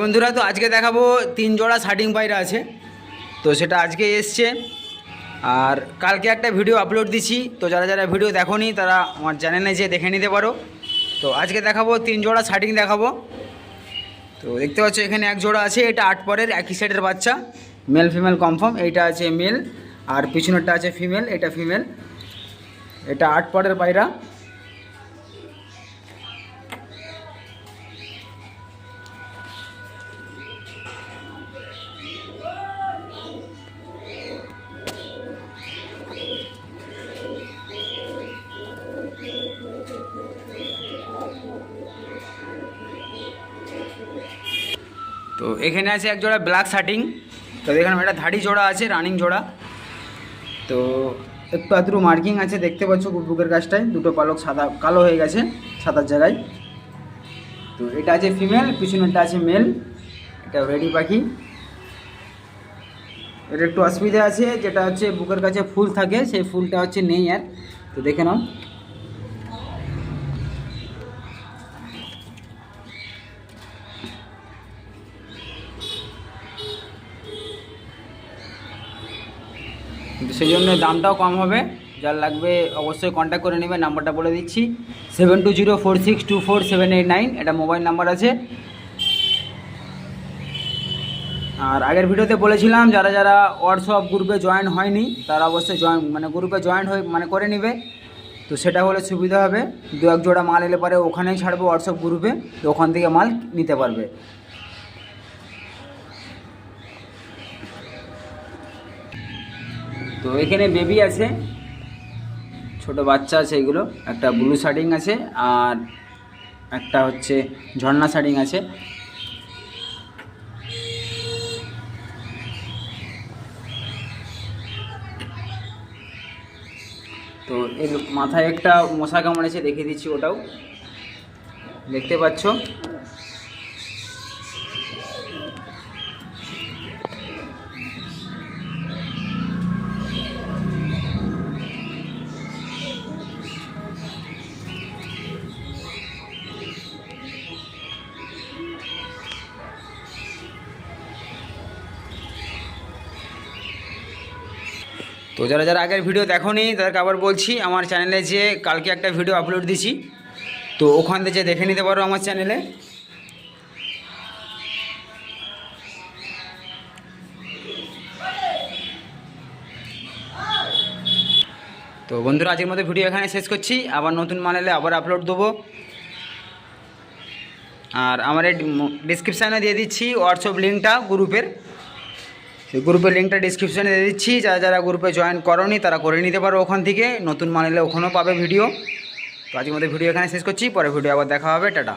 বন্ধুরা, তো আজকে দেখাবো তিন জোড়া শার্টিং পায়রা আছে। তো সেটা আজকে এসছে। আর কালকে একটা ভিডিও আপলোড দিছি। তো যারা যারা ভিডিও দেখোনি, তারা আমার চ্যানেলে যেয়ে দেখে নিতে পারো। তো আজকে দেখাবো তিন জোড়া শার্টিং দেখাবো। তো দেখতে পাচ্ছ, এখানে এক জোড়া আছে, এটা আট পরের, একই সাইডের বাচ্চা। মেল ফিমেল কনফার্ম এইটা আছে মেল আর পিছনেরটা আছে ফিমেল এটা ফিমেল এটা আট পরের পায়রা। তো এখানে আছে এক জোড়া ব্ল্যাক শার্টিং তো এখানে একটা ধাড়ি জোড়া আছে রানিং জোড়া। তো একটু আদ্রু মার্কিং আছে, দেখতে পাচ্ছ বুকের কাছটায় দুটো পালক সাদা, কালো হয়ে গেছে সাদার জায়গায়। তো এটা আছে ফিমেল পিছনেরটা আছে মেল এটা রেডি পাখি। এটা একটু অসুবিধা আছে, যেটা হচ্ছে বুকের কাছে ফুল থাকে, সেই ফুলটা হচ্ছে নেই আর। তো দেখে নাও। কিন্তু সেই জন্য দামটাও কম হবে। যার লাগবে অবশ্যই কন্ট্যাক্ট করে নেবে নাম্বারটা বলে দিচ্ছি। Seven two zero four six two four seven eight nine এটা মোবাইল নাম্বার আছে। আর আগের ভিডিওতে বলেছিলাম, যারা যারা হোয়াটসঅ্যাপ গ্রুপে জয়েন হয়নি, তারা অবশ্যই জয়েন মানে গ্রুপে জয়েন হয়ে মানে করে নেবে। তো সেটা হলে সুবিধা হবে। দু এক জোড়া মাল এলে পরে ওখানেই ছাড়বো হোয়াটসঅ্যাপ গ্রুপে তো ওখান থেকে মাল নিতে পারবে। তো এখানে বেবি আছে, ছোট বাচ্চা আছে এগুলো, একটা ব্লু শার্টিং আছে আর একটা হচ্ছে ঝর্ণা শার্টিং আছে। তো এর মাথায় একটা মশা কামড়েছে দেখে দিচ্ছি ওটাও। দেখতে পাচ্ছ? তো যারা যারা আগের ভিডিও দেখোনি, তাদেরকে আবার বলছি, আমার চ্যানেলে যে কালকে একটা ভিডিও আপলোড দিছি, তো ওখান থেকে দেখে নিতে পারো আমার চ্যানেলে তো বন্ধুরা, আজকের মতো ভিডিও এখানে শেষ করছি, আবার নতুন মাল এলে আবার আপলোড দেবো। আর আমার ডিসক্রিপশানে দিয়ে দিচ্ছি হোয়াটসঅ্যাপ লিঙ্কটা গ্রুপের গ্রুপের লিঙ্কটা ডিসক্রিপশানে দিয়ে দিচ্ছি। যারা যারা গ্রুপে জয়েন করনি, তারা করে নিতে পারো ওখান থেকে। নতুন মানলে ওখানেও পাবে ভিডিও তো আজকের মধ্যে ভিডিও এখানে শেষ করছি। পরে ভিডিও আবার দেখা হবে। টাটা।